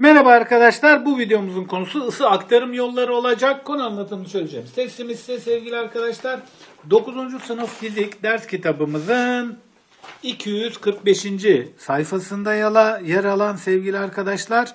Merhaba arkadaşlar. Bu videomuzun konusu ısı aktarım yolları olacak. Konu anlatımını çözeceğiz. Testimiz ise sevgili arkadaşlar 9. sınıf fizik ders kitabımızın 245. sayfasında yala, yer alan sevgili arkadaşlar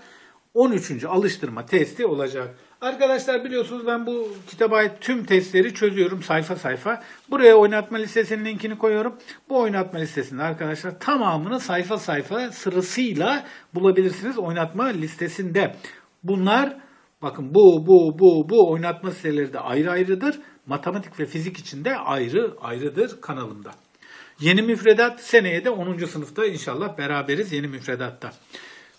13. alıştırma testi olacak. Arkadaşlar biliyorsunuz ben bu kitaba ait tüm testleri çözüyorum sayfa sayfa. Buraya oynatma listesinin linkini koyuyorum. Bu oynatma listesinde arkadaşlar tamamını sayfa sayfa sırasıyla bulabilirsiniz oynatma listesinde. Bunlar bakın bu bu bu bu oynatma siteleri de ayrı ayrıdır. Matematik ve fizik için de ayrı ayrıdır kanalımda. Yeni müfredat seneye de 10. sınıfta inşallah beraberiz yeni müfredatta.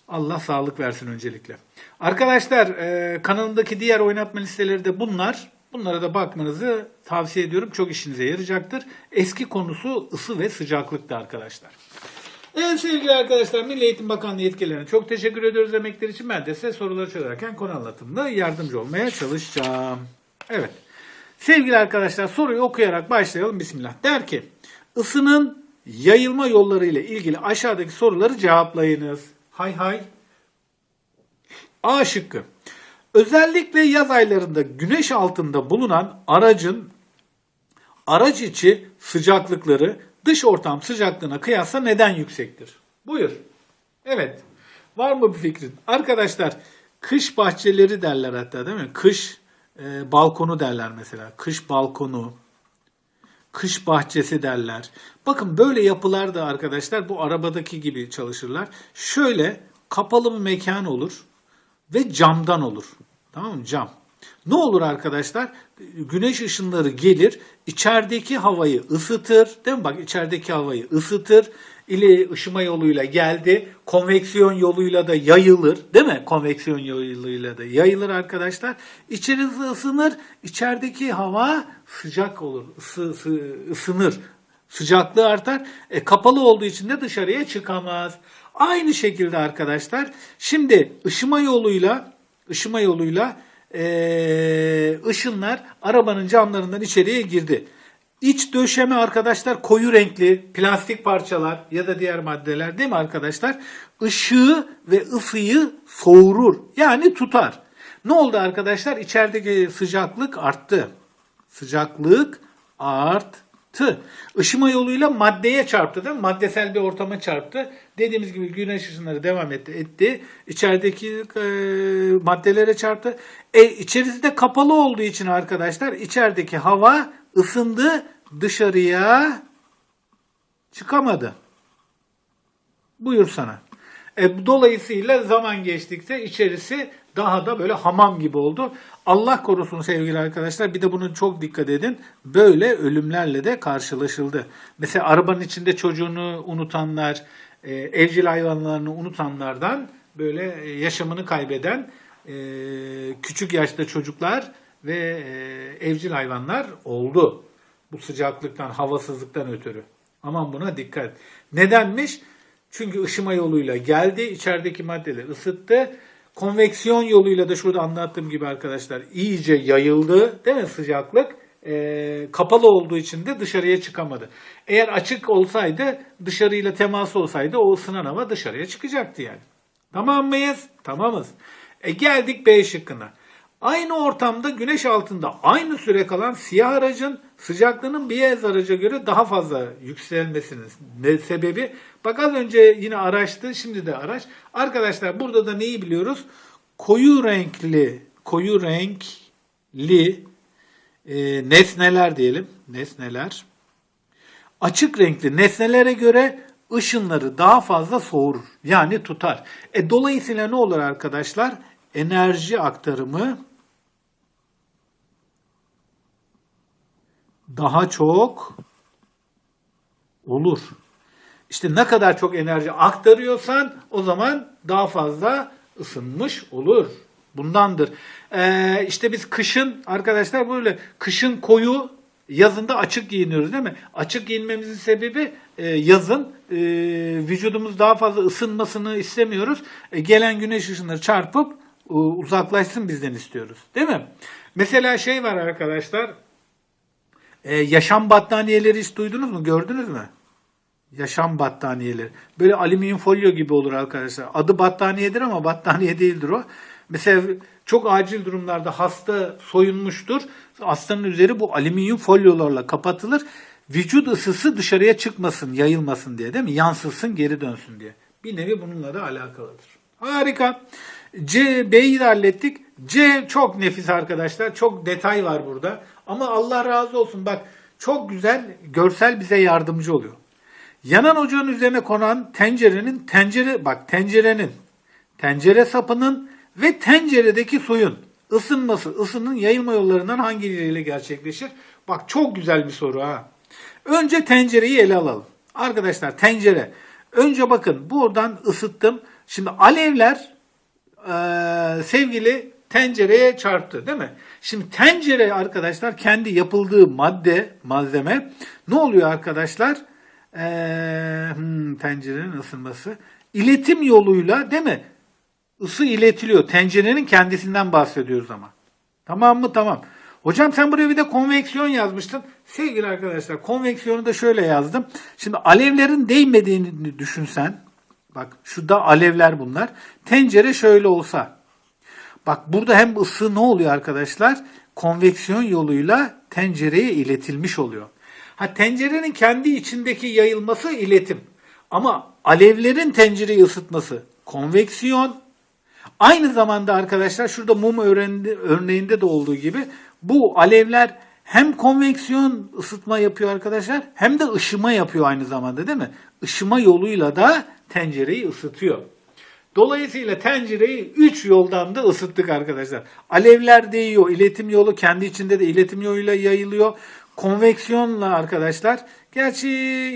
Allah sağlık versin öncelikle. Arkadaşlar e, kanalımdaki diğer oynatma listeleri de bunlar. Bunlara da bakmanızı tavsiye ediyorum. Çok işinize yarayacaktır. Eski konusu ısı ve sıcaklıktı arkadaşlar. Evet sevgili arkadaşlar Milli Eğitim Bakanlığı yetkililerine çok teşekkür ediyoruz emekleri için. Ben de size soruları çözerken konu anlatımında yardımcı olmaya çalışacağım. Evet. Sevgili arkadaşlar soruyu okuyarak başlayalım. Bismillah. Der ki ısının yayılma yolları ile ilgili aşağıdaki soruları cevaplayınız. Hay hay. A şıkkı. Özellikle yaz aylarında güneş altında bulunan aracın araç içi sıcaklıkları dış ortam sıcaklığına kıyasla neden yüksektir? Buyur. Evet. Var mı bir fikrin? Arkadaşlar kış bahçeleri derler hatta değil mi? Kış e, balkonu derler mesela. Kış balkonu, kış bahçesi derler. Bakın böyle yapılar da arkadaşlar bu arabadaki gibi çalışırlar. Şöyle kapalı bir mekan olur ve camdan olur. Tamam mı? Cam. Ne olur arkadaşlar? Güneş ışınları gelir, içerideki havayı ısıtır. Değil mi? Bak içerideki havayı ısıtır. İle ışıma yoluyla geldi. Konveksiyon yoluyla da yayılır. Değil mi? Konveksiyon yoluyla da yayılır arkadaşlar. İçerisi ısınır. içerideki hava sıcak olur. Isı, ısı- ısınır. Sıcaklığı artar. E, kapalı olduğu için de dışarıya çıkamaz. Aynı şekilde arkadaşlar şimdi ışıma yoluyla ışıma yoluyla e, ışınlar arabanın camlarından içeriye girdi. İç döşeme arkadaşlar koyu renkli plastik parçalar ya da diğer maddeler değil mi arkadaşlar? Işığı ve ısıyı soğurur. Yani tutar. Ne oldu arkadaşlar? İçerideki sıcaklık arttı. Sıcaklık arttı. Işıma yoluyla maddeye çarptı değil mi? Maddesel bir ortama çarptı. Dediğimiz gibi güneş ışınları devam etti. etti. İçerideki e, maddelere çarptı. E, içerisi de kapalı olduğu için arkadaşlar içerideki hava ısındı dışarıya çıkamadı. Buyur sana. E, dolayısıyla zaman geçtikçe içerisi daha da böyle hamam gibi oldu. Allah korusun sevgili arkadaşlar. Bir de bunu çok dikkat edin. Böyle ölümlerle de karşılaşıldı. Mesela arabanın içinde çocuğunu unutanlar, e, evcil hayvanlarını unutanlardan böyle e, yaşamını kaybeden e, küçük yaşta çocuklar ve evcil hayvanlar oldu. Bu sıcaklıktan, havasızlıktan ötürü. Aman buna dikkat. Nedenmiş? Çünkü ışıma yoluyla geldi, içerideki maddeleri ısıttı. Konveksiyon yoluyla da şurada anlattığım gibi arkadaşlar iyice yayıldı değil mi sıcaklık? Ee, kapalı olduğu için de dışarıya çıkamadı. Eğer açık olsaydı dışarıyla teması olsaydı o ısınan hava dışarıya çıkacaktı yani. Tamam mıyız? Tamamız. E geldik B şıkkına. Aynı ortamda güneş altında aynı süre kalan siyah aracın sıcaklığının beyaz araca göre daha fazla yükselmesinin ne sebebi? Bak az önce yine araçtı, şimdi de araç. Arkadaşlar burada da neyi biliyoruz? Koyu renkli, koyu renkli e, nesneler diyelim, nesneler. Açık renkli nesnelere göre ışınları daha fazla soğurur. Yani tutar. E, dolayısıyla ne olur arkadaşlar? Enerji aktarımı daha çok olur. İşte ne kadar çok enerji aktarıyorsan o zaman daha fazla ısınmış olur. Bundandır. Ee, işte biz kışın arkadaşlar böyle kışın koyu yazında açık giyiniyoruz değil mi? Açık giyinmemizin sebebi e, yazın e, vücudumuz daha fazla ısınmasını istemiyoruz. E, gelen güneş ışınları çarpıp e, uzaklaşsın bizden istiyoruz. Değil mi? Mesela şey var arkadaşlar. E, yaşam battaniyeleri hiç duydunuz mu? Gördünüz mü? Yaşam battaniyeleri. Böyle alüminyum folyo gibi olur arkadaşlar. Adı battaniyedir ama battaniye değildir o. Mesela çok acil durumlarda hasta soyunmuştur. Hastanın üzeri bu alüminyum folyolarla kapatılır. Vücut ısısı dışarıya çıkmasın, yayılmasın diye değil mi? Yansılsın, geri dönsün diye. Bir nevi bununla da alakalıdır. Harika. C, B'yi de hallettik. C çok nefis arkadaşlar. Çok detay var burada. Ama Allah razı olsun bak çok güzel görsel bize yardımcı oluyor. Yanan ocağın üzerine konan tencerenin tencere bak tencerenin tencere sapının ve tenceredeki suyun ısınması, ısının yayılma yollarından hangileriyle gerçekleşir? Bak çok güzel bir soru ha. Önce tencereyi ele alalım. Arkadaşlar tencere. Önce bakın buradan ısıttım. Şimdi alevler eee, sevgili tencereye çarptı değil mi? Şimdi tencere arkadaşlar kendi yapıldığı madde, malzeme ne oluyor arkadaşlar? Eee, hmm, tencerenin ısınması. İletim yoluyla değil mi? Isı iletiliyor. Tencerenin kendisinden bahsediyoruz ama. Tamam mı? Tamam. Hocam sen buraya bir de konveksiyon yazmıştın. Sevgili arkadaşlar konveksiyonu da şöyle yazdım. Şimdi alevlerin değmediğini düşünsen. Bak şurada alevler bunlar. Tencere şöyle olsa. Bak burada hem ısı ne oluyor arkadaşlar? Konveksiyon yoluyla tencereye iletilmiş oluyor. Ha tencerenin kendi içindeki yayılması iletim. Ama alevlerin tencereyi ısıtması konveksiyon. Aynı zamanda arkadaşlar şurada mum örneğinde, de olduğu gibi bu alevler hem konveksiyon ısıtma yapıyor arkadaşlar hem de ışıma yapıyor aynı zamanda değil mi? Işıma yoluyla da tencereyi ısıtıyor. Dolayısıyla tencereyi 3 yoldan da ısıttık arkadaşlar. Alevler değiyor. iletim yolu kendi içinde de iletim yoluyla yayılıyor. Konveksiyonla arkadaşlar. Gerçi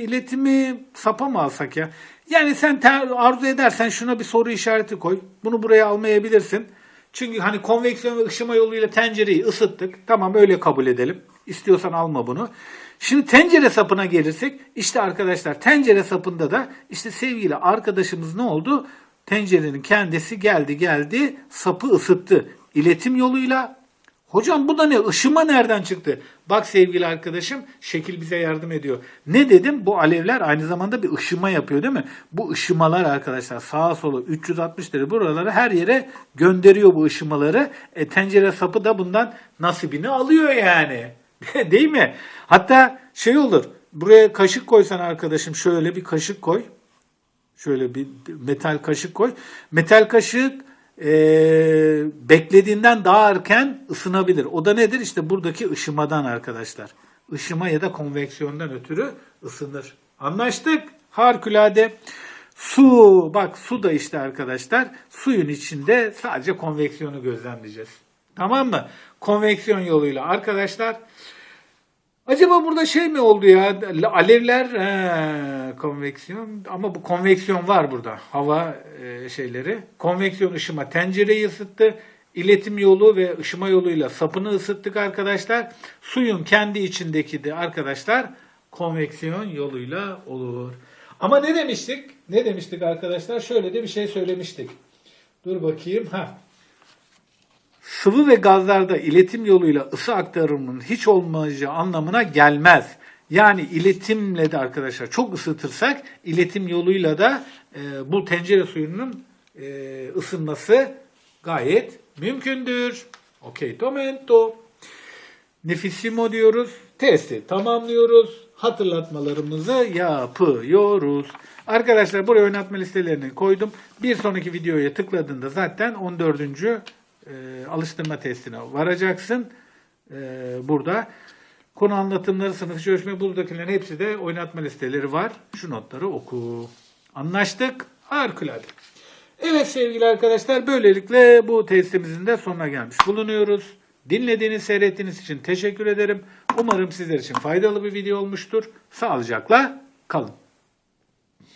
iletimi sapa mı alsak ya? Yani sen arzu edersen şuna bir soru işareti koy. Bunu buraya almayabilirsin. Çünkü hani konveksiyon ve ışıma yoluyla tencereyi ısıttık. Tamam öyle kabul edelim. İstiyorsan alma bunu. Şimdi tencere sapına gelirsek işte arkadaşlar tencere sapında da işte sevgili arkadaşımız ne oldu? Tencerenin kendisi geldi geldi sapı ısıttı. İletim yoluyla Hocam bu da ne? Işıma nereden çıktı? Bak sevgili arkadaşım şekil bize yardım ediyor. Ne dedim? Bu alevler aynı zamanda bir ışıma yapıyor değil mi? Bu ışımalar arkadaşlar sağa sola 360 derece buralara her yere gönderiyor bu ışımaları. E, tencere sapı da bundan nasibini alıyor yani. değil mi? Hatta şey olur. Buraya kaşık koysan arkadaşım şöyle bir kaşık koy. Şöyle bir metal kaşık koy. Metal kaşık e, beklediğinden daha erken ısınabilir. O da nedir? İşte buradaki ışımadan arkadaşlar. Işıma ya da konveksiyondan ötürü ısınır. Anlaştık. Harikulade. Su, bak su da işte arkadaşlar suyun içinde sadece konveksiyonu gözlemleyeceğiz. Tamam mı? Konveksiyon yoluyla arkadaşlar Acaba burada şey mi oldu ya? Alevler he, konveksiyon ama bu konveksiyon var burada. Hava e, şeyleri. Konveksiyon ışıma tencereyi ısıttı. İletim yolu ve ışıma yoluyla sapını ısıttık arkadaşlar. Suyun kendi içindeki de arkadaşlar konveksiyon yoluyla olur. Ama ne demiştik? Ne demiştik arkadaşlar? Şöyle de bir şey söylemiştik. Dur bakayım. Ha. Sıvı ve gazlarda iletim yoluyla ısı aktarımının hiç olmayacağı anlamına gelmez. Yani iletimle de arkadaşlar çok ısıtırsak iletim yoluyla da e, bu tencere suyunun e, ısınması gayet mümkündür. Okey, tomento. Nefissimo diyoruz. Testi tamamlıyoruz. Hatırlatmalarımızı yapıyoruz. Arkadaşlar buraya oynatma listelerini koydum. Bir sonraki videoya tıkladığında zaten 14. e, alıştırma testine varacaksın. E, burada konu anlatımları, sınıf çalışma buradakilerin hepsi de oynatma listeleri var. Şu notları oku. Anlaştık. Harikulade. Evet sevgili arkadaşlar böylelikle bu testimizin de sonuna gelmiş bulunuyoruz. Dinlediğiniz, seyrettiğiniz için teşekkür ederim. Umarım sizler için faydalı bir video olmuştur. Sağlıcakla kalın.